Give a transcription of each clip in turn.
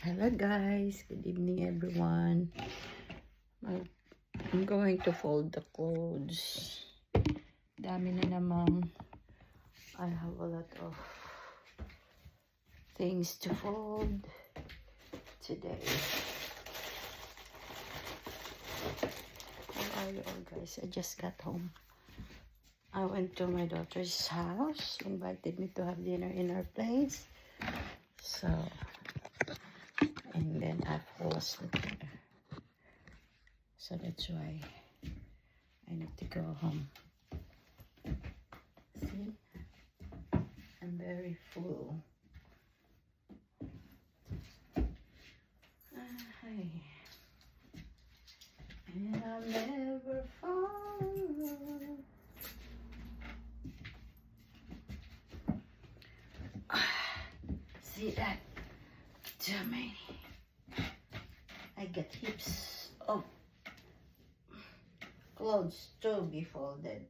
Hello guys, good evening everyone. I'm going to fold the clothes. Dami na namang I have a lot of things to fold today. How are you all guys? I just got home. I went to my daughter's house, invited me to have dinner in her place. So and then I fall asleep there. So that's why I need to go home. See? I'm very full. Ay. And I'll never fall. See that? Too many. I get heaps of clothes to be folded.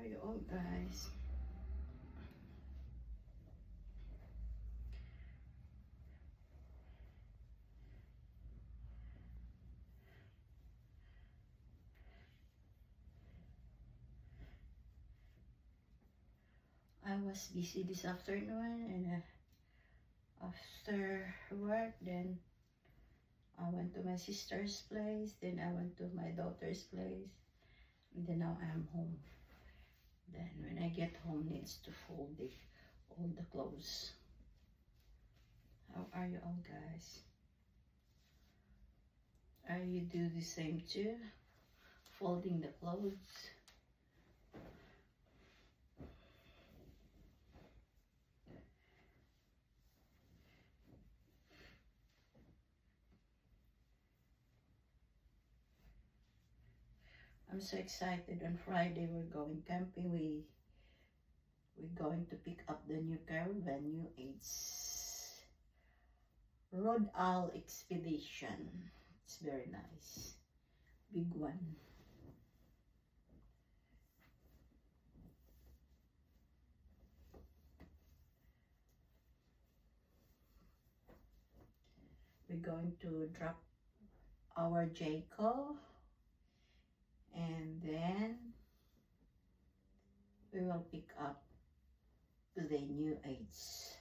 Are you all guys? I was busy this afternoon and uh, after work then I went to my sister's place then I went to my daughter's place and then now I'm home then when I get home needs to fold it all the clothes. How are you all guys? Are you do the same too? Folding the clothes I'm so excited. On Friday we're going camping. We we're going to pick up the new caravan, new AIDS Road Owl Expedition. It's very nice. Big one. We're going to drop our Jayco and then we will pick up the new age.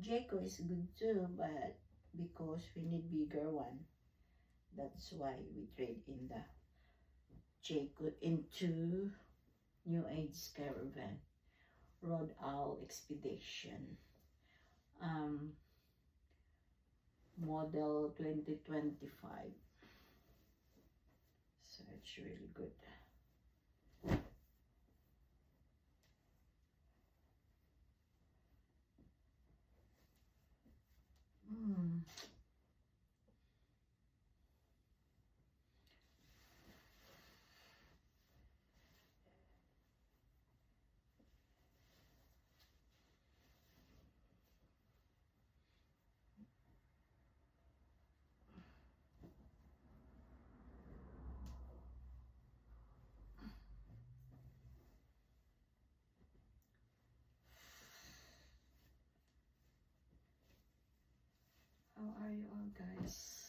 Jayco is good too, but because we need bigger one, that's why we trade in the Jayco into New Age Caravan Road Owl Expedition. Um, model 2025. So it's really good. Mm. How are you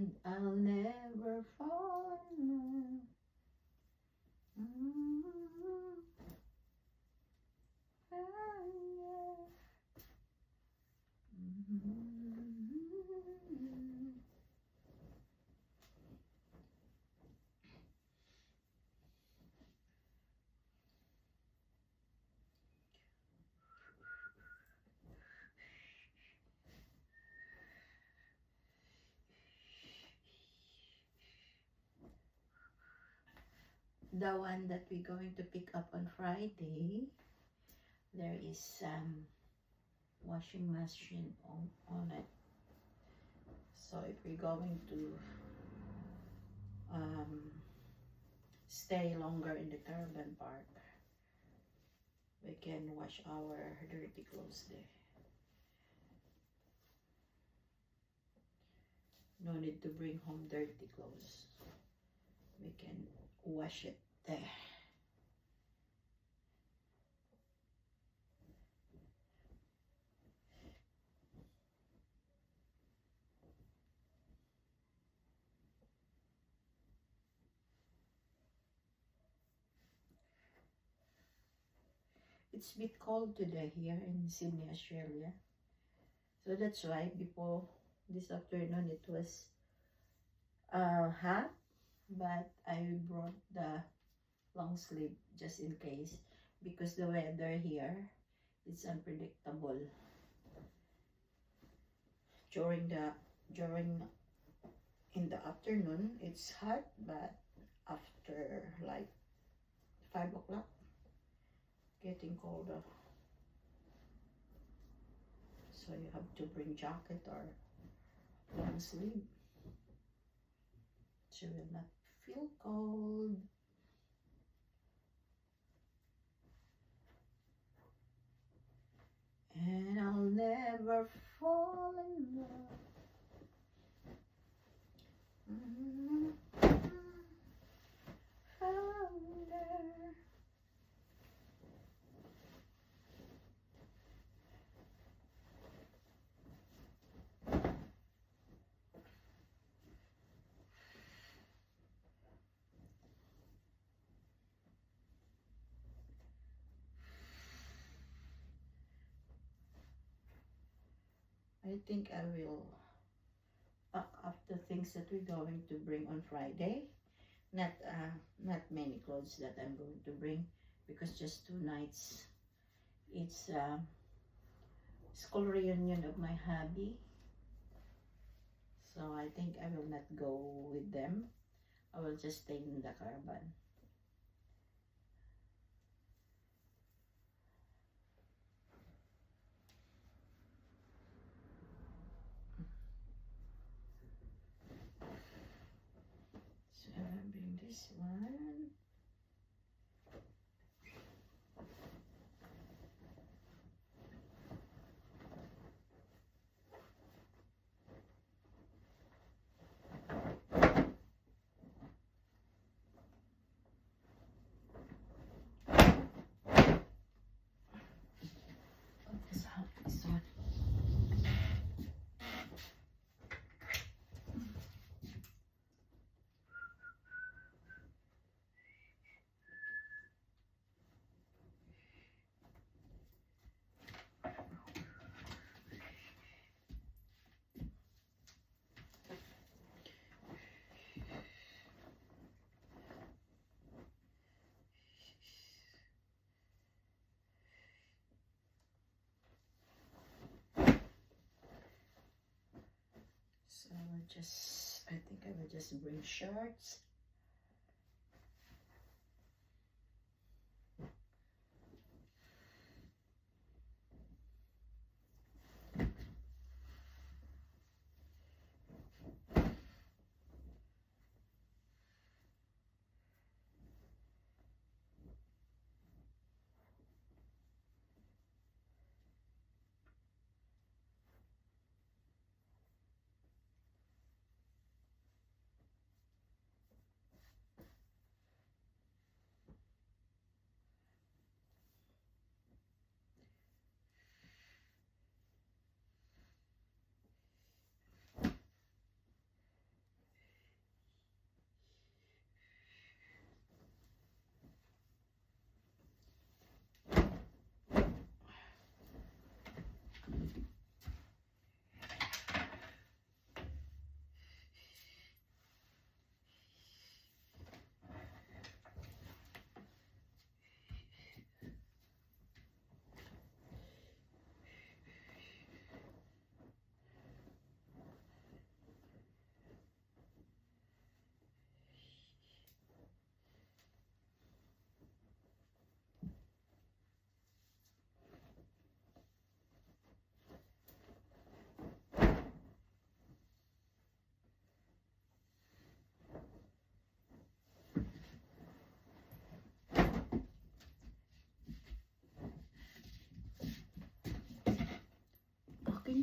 and I'll never fall in love. Mm -hmm. oh, yeah. mm -hmm. The one that we're going to pick up on Friday, there is um washing machine on, on it. So if we're going to um, stay longer in the caravan park, we can wash our dirty clothes there. No need to bring home dirty clothes. We can wash it there. It's a bit cold today here in Sydney, Australia. So that's why before this afternoon it was uh, hot but I brought the long sleeve just in case because the weather here is unpredictable. During the during in the afternoon it's hot but after like five o'clock getting colder. So you have to bring jacket or long sleeve. You will not feel cold. And I'll never fall in love. I think I will pack up the things that we're going to bring on Friday. Not uh, not many clothes that I'm going to bring because just two nights. It's uh, school reunion of my hubby. So I think I will not go with them. I will just stay in the caravan. So I bring this one. Oh, this one, this one. So I will just, I think I will just bring shirts.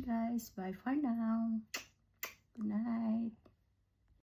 guys. Bye for now. Good night.